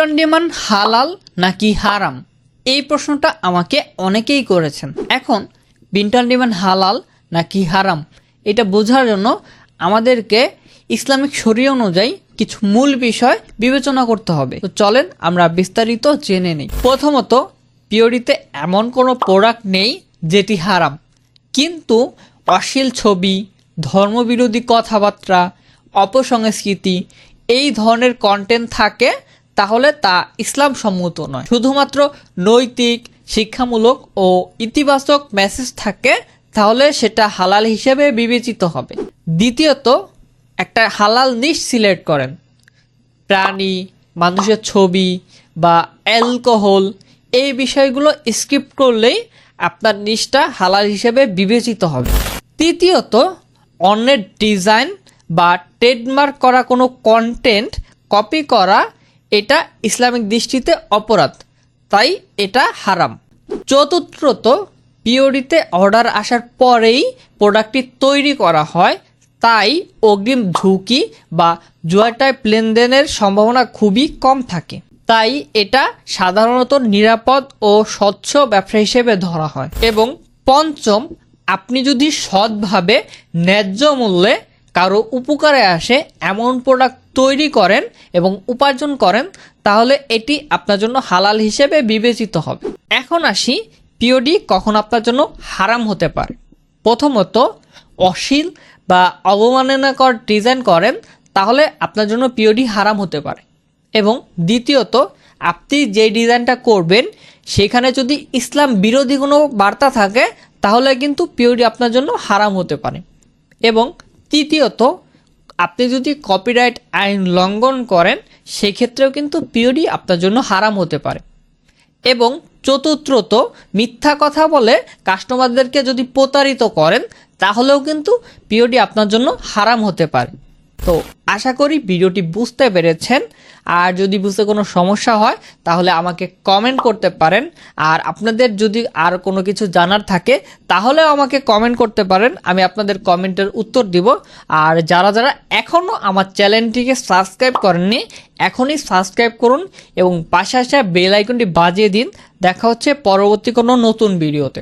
On demand হালাল নাকি হারাম? এই প্রশ্নটা আমাকে অনেকেই করেছেন। এখন প্রিন্ট অন ডিমান্ড হালাল নাকি হারাম? এটা বোঝার জন্য আমাদেরকে ইসলামিক শরীয় অনুযায়ী কিছু মূল বিষয় বিবেচনা করতে হবে। তো চলেন আমরা বিস্তারিত জেনে নিই। প্রথমত, পিওরিতে এমন কোনো প্রোডাক্ট নেই যেটি হারাম। কিন্তু অশ্লীল ছবি, ধর্মবিরোধী কথাবার্তা, অপসংস্কৃতি, এই ধরনের কন্টেন্ট থাকে তাহলে তা ইসলাম সম্মত নয়। শুধুমাত্র নৈতিক, শিক্ষামূলক ও ইতিবাচক মেসেজ থাকে, তাহলে সেটা হালাল হিসেবে বিবেচিত হবে। দ্বিতীয়ত, একটা হালাল নিশ সিলেক্ট করেন। প্রাণী, মানুষের ছবি বা অ্যালকোহল এই বিষয়গুলো স্কিপ করলেই আপনার নিশটা হালাল হিসেবে বিবেচিত হবে। তৃতীয়ত, অন্যের ডিজাইন বা ট্রেডমার্ক করা কোনো কন্টেন্ট কপি করা এটা ইসলামিক দৃষ্টিতে অপরাধ, তাই এটা হারাম। চতুর্থত, পিওরিতে অর্ডার আসার পরেই প্রোডাক্টটি তৈরি করা হয়, তাই অগ্রিম ঝুঁকি বা জুয়া টাইপ লেনদেনের সম্ভাবনা খুবই কম থাকে। তাই এটা সাধারণত নিরাপদ ও স্বচ্ছ ব্যবসা হিসেবে ধরা হয়। এবং পঞ্চম, আপনি যদি সৎভাবে ন্যায্য মূল্যে কারও উপকারে আসে, এমন প্রোডাক্ট তৈরি করেন এবং উপার্জন করেন, তাহলে এটি আপনার জন্য হালাল হিসেবে বিবেচিত হবে। এখন আসি পিওডি কখন আপনার জন্য হারাম হতে পারে। প্রথমত, অশ্লীল বা অবমাননাকর ডিজাইন করেন, তাহলে আপনার জন্য পিওডি হারাম হতে পারে। এবং দ্বিতীয়ত, আপনি যে ডিজাইনটা করবেন, সেখানে যদি ইসলাম বিরোধী কোনো বার্তা থাকে, তাহলে কিন্তু পিওডি আপনার জন্য হারাম হতে পারে। এবং তৃতীয়ত আপনি যদি কপিরাইট আইন লঙ্ঘন করেন, সেক্ষেত্রেও কিন্তু পিওডি আপনার জন্য হারাম হতে পারে। এবং চতুর্থত, মিথ্যা কথা বলে কাস্টমারদেরকে যদি প্রতারিত করেন, তাহলেও কিন্তু পিওডি আপনার জন্য হারাম হতে পারে। তো আশা করি ভিডিওটি বুঝতে পেরেছেন। আর যদি বুঝতে কোনো সমস্যা হয়, তাহলে আমাকে কমেন্ট করতে পারেন। আর আপনাদের যদি আর কোনো কিছু জানার থাকে, তাহলেও আমাকে কমেন্ট করতে পারেন। আমি আপনাদের কমেন্টের উত্তর দিব। আর যারা যারা এখনও আমার চ্যানেলটিকে সাবস্ক্রাইব করেননি, এখনই সাবস্ক্রাইব করুন এবং পাশে আসা বেল আইকনটি বাজিয়ে দিন। দেখা হচ্ছে পরবর্তী কোনো নতুন ভিডিওতে